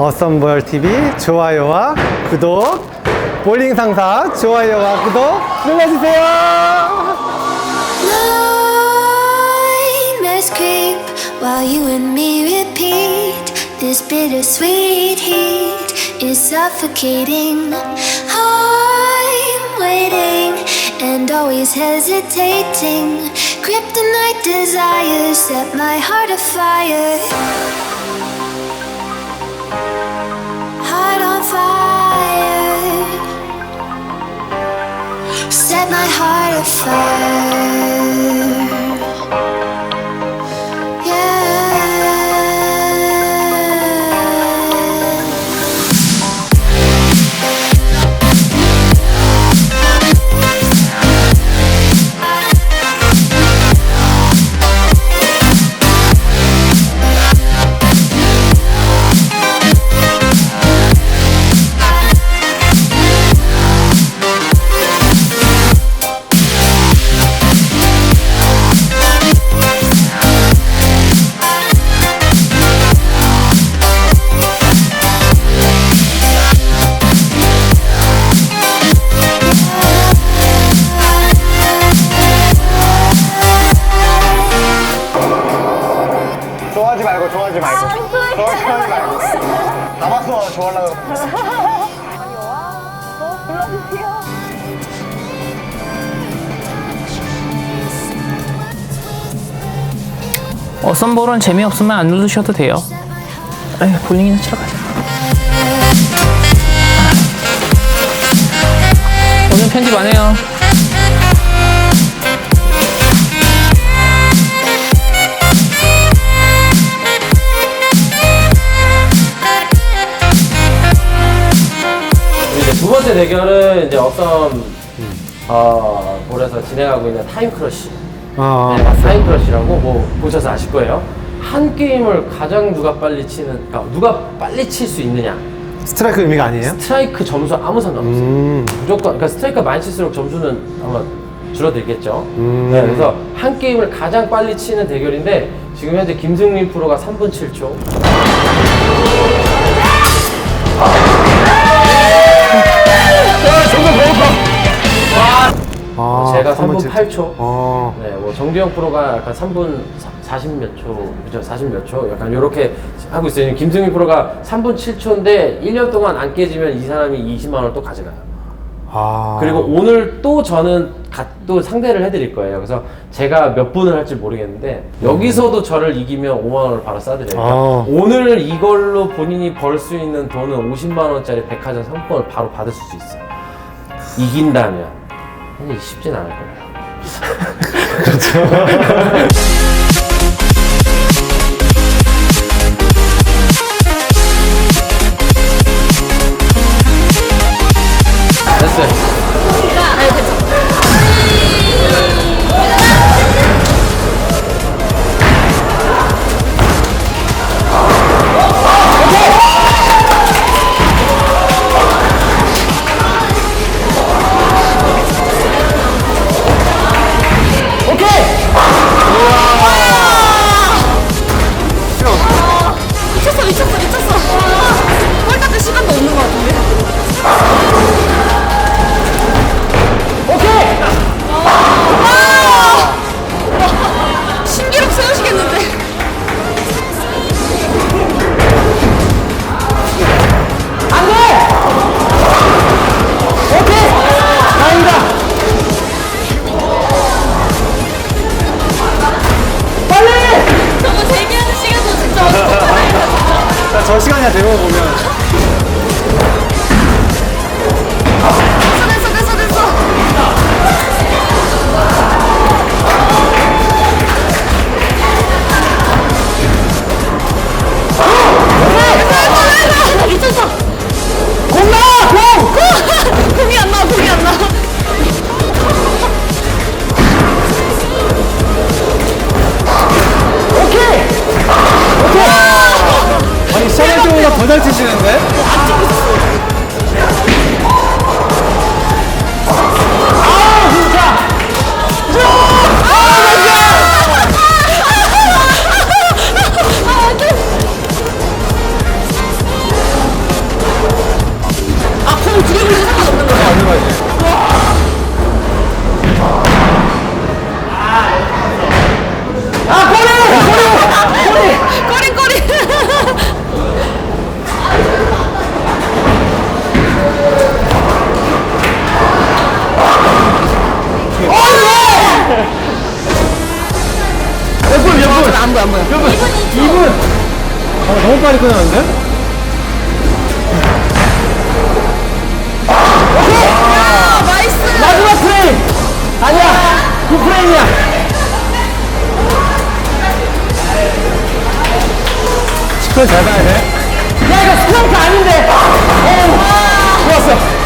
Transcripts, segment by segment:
어썸볼 TV 좋아요와 구독, 볼링 상사 좋아요와 구독 눌러주세요. Kryptonite desires set my heart afire. Set my heart afire. 어, 썬볼은 재미없으면 안 누르셔도 돼요. 에이, 볼링이나 치러 가자. 오늘 편집 안 해요. 두 번째 대결은 이제 어썸 어, 볼에서 진행하고 있는 타임 크러쉬. 어, 네, 타임 크러쉬라고 뭐 보셔서 아실 거예요. 한 게임을 가장 누가 빨리 치는, 그러니까 누가 빨리 칠 수 있느냐. 스트라이크 의미가 아니에요? 스트라이크 점수 아무 상관없어요. 음, 무조건, 그러니까 스트라이크가 많이 칠수록 점수는 아마 줄어들겠죠. 음. 네, 그래서 한 게임을 가장 빨리 치는 대결인데 지금 현재 김승민 프로가 3분 7초. 아, 제가 한번 3분 칠- 8초. 어, 정두영 프로가 약간 3분 40 몇 초, 그죠? 40 몇 초? 약간 이렇게 하고 있어요. 김승민 프로가 3분 7초인데 1년 동안 안 깨지면 이 사람이 20만 원또 가져가요. 아, 그리고 오늘 또 저는 가- 또 상대를 해드릴 거예요. 그래서 제가 몇 분을 할지 모르겠는데 여기서도 저를 이기면 5만 원을 바로 싸드려요. 아. 오늘 이걸로 본인이 벌 수 있는 돈은 50만 원짜리 백화점 상품을 바로 받을 수 있어요. 이긴다면 사실 쉽진 않을 거예요. 됐어요. 시간이야 대본 보면 2분! 아, 너무 빨리 끝났는데? 야, 나이스! 마지막 프레임! 아니야! 그 프레임이야! 스크롤 잘 봐야 돼. 야, 이거 스크롤 아닌데! 오! 좋았어!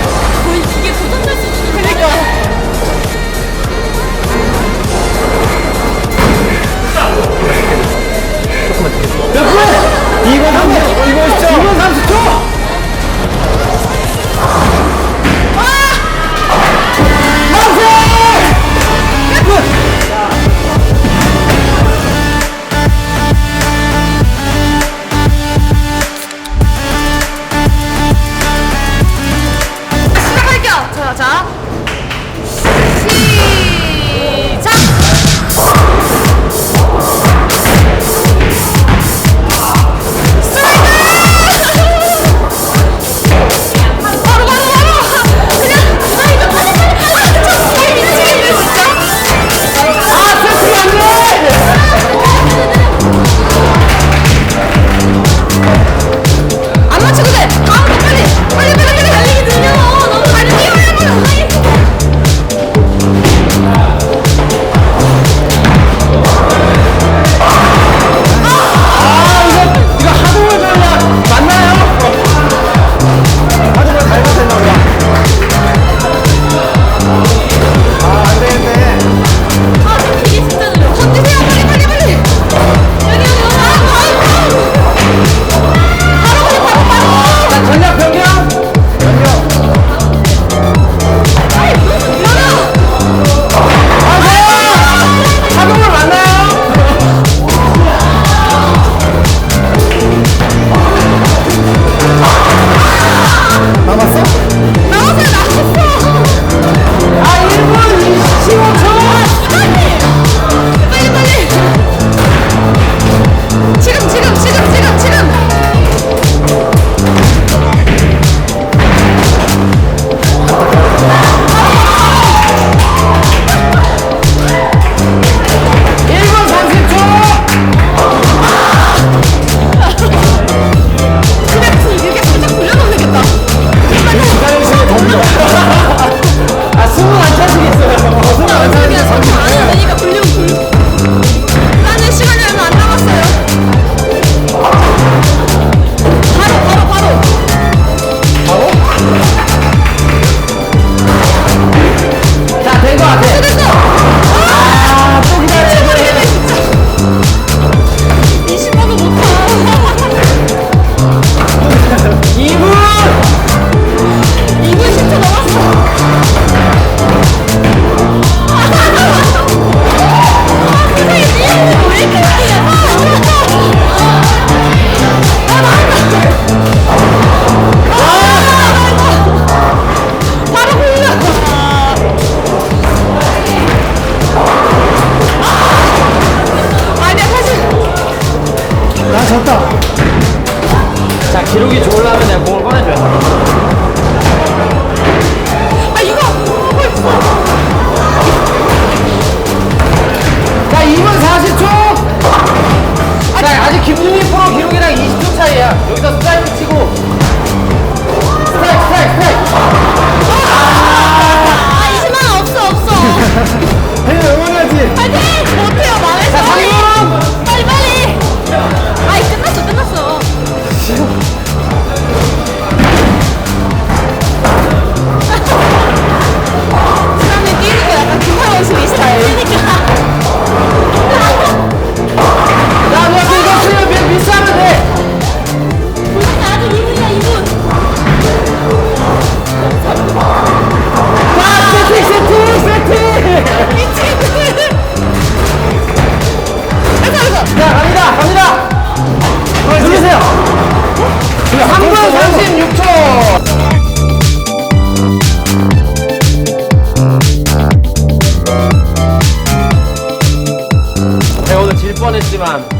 вам.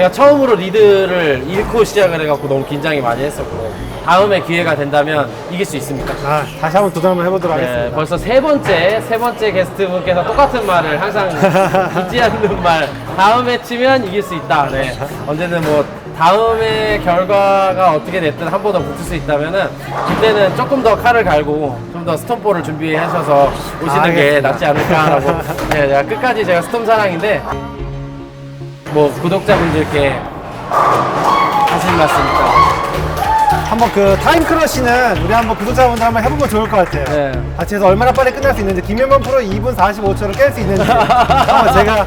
제가 처음으로 리드를 잃고 시작을 해갖고 너무 긴장이 많이 했었고 다음에 기회가 된다면 이길 수 있습니까? 아, 다시 한번 도전 한번 해보도록 네, 하겠습니다. 벌써 세 번째, 세 번째 게스트 분께서 똑같은 말을 항상 잊지 않는 말. 다음에 치면 이길 수 있다. 네. 언제든 뭐, 다음에 결과가 어떻게 됐든 한 번 더 붙을 수 있다면은, 그때는 조금 더 칼을 갈고, 좀 더 스톰볼을 준비하셔서 오시는 게 알겠습니다. 낫지 않을까라고. 네, 제가 끝까지 제가 스톰 사랑인데, 뭐, 구독자분들께 하실 말씀 있다. 한번 그 타임 크러쉬는 우리 한번 구독자분들 한번 해보면 좋을 것 같아요. 네. 같이 해서 얼마나 빨리 끝날 수 있는지 김현만 프로 2분 45초를 깰 수 있는지 한번 제가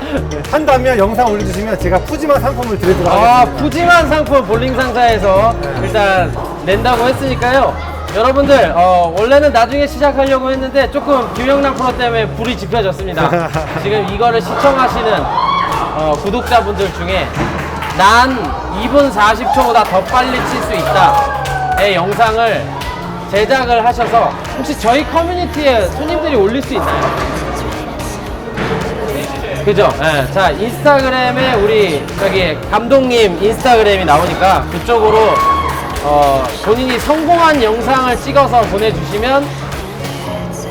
한다면 영상 올려주시면 제가 푸짐한 상품을 드리도록 아, 하겠습니다. 푸짐한 상품 볼링 상자에서 일단 낸다고 했으니까요. 여러분들, 어, 원래는 나중에 시작하려고 했는데 조금 김영남 프로 때문에 불이 지펴졌습니다. 지금 이거를 시청하시는 어, 구독자분들 중에 난 2분 40초보다 더 빨리 칠 수 있다의 영상을 제작을 하셔서 혹시 저희 커뮤니티에 손님들이 올릴 수 있나요? 그죠? 예. 자, 인스타그램에 우리 저기 감독님 인스타그램이 나오니까 그쪽으로 어, 본인이 성공한 영상을 찍어서 보내주시면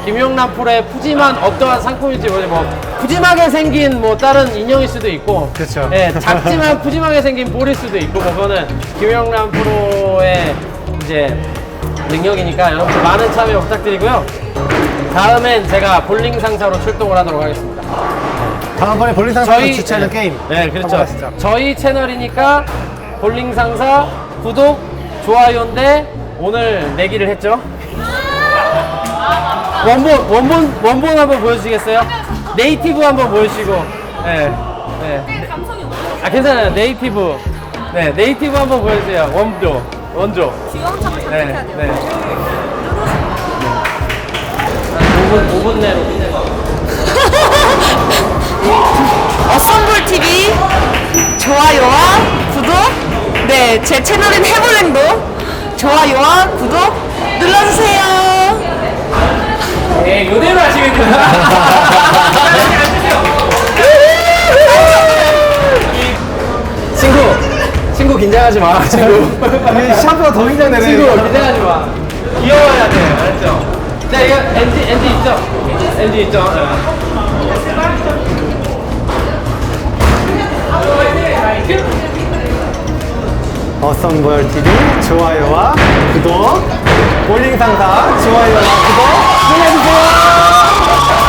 김용남 프로의 푸짐한 어떠한 상품인지 모르뭐 푸짐하게 생긴 뭐 다른 인형일 수도 있고 그쵸. 예, 작지만 푸짐하게 생긴 볼일 수도 있고 뭐 그거는 김용남 프로의 이제 능력이니까 여러분 많은 참여 부탁드리고요. 다음엔 제가 볼링 상사로 출동을 하도록 하겠습니다. 다음번에 볼링 상품을 주최하는 네. 게임 네, 그렇죠. 한번 하시죠. 저희 채널이니까 볼링 상사 구독, 좋아요인데 오늘 내기를 했죠. 원본 원본 원본 한번 보여주시겠어요? 네이티브 한번 보여주시고. 네. 네. 아 괜찮아요. 네이티브. 네, 네이티브 한번 보여주세요. 원조. 원조. 네. 네. 한 5분 5분 내로. 어썸볼 TV 좋아요와 구독 네 제 채널인 해볼랜도 좋아요와 구독 눌러주세요. 네, 이대로 하시겠구나. 친구, 친구 긴장하지 마, 친구. 시합보다 더 긴장되네. 친구 긴장하지 마. 귀여워야 돼, 알았죠? 자, 이거 엔지, 엔지 있죠? 엔지 있죠? 어썸볼 TV 좋아요와 구독 볼링 상사 좋아요와 구독 Oh!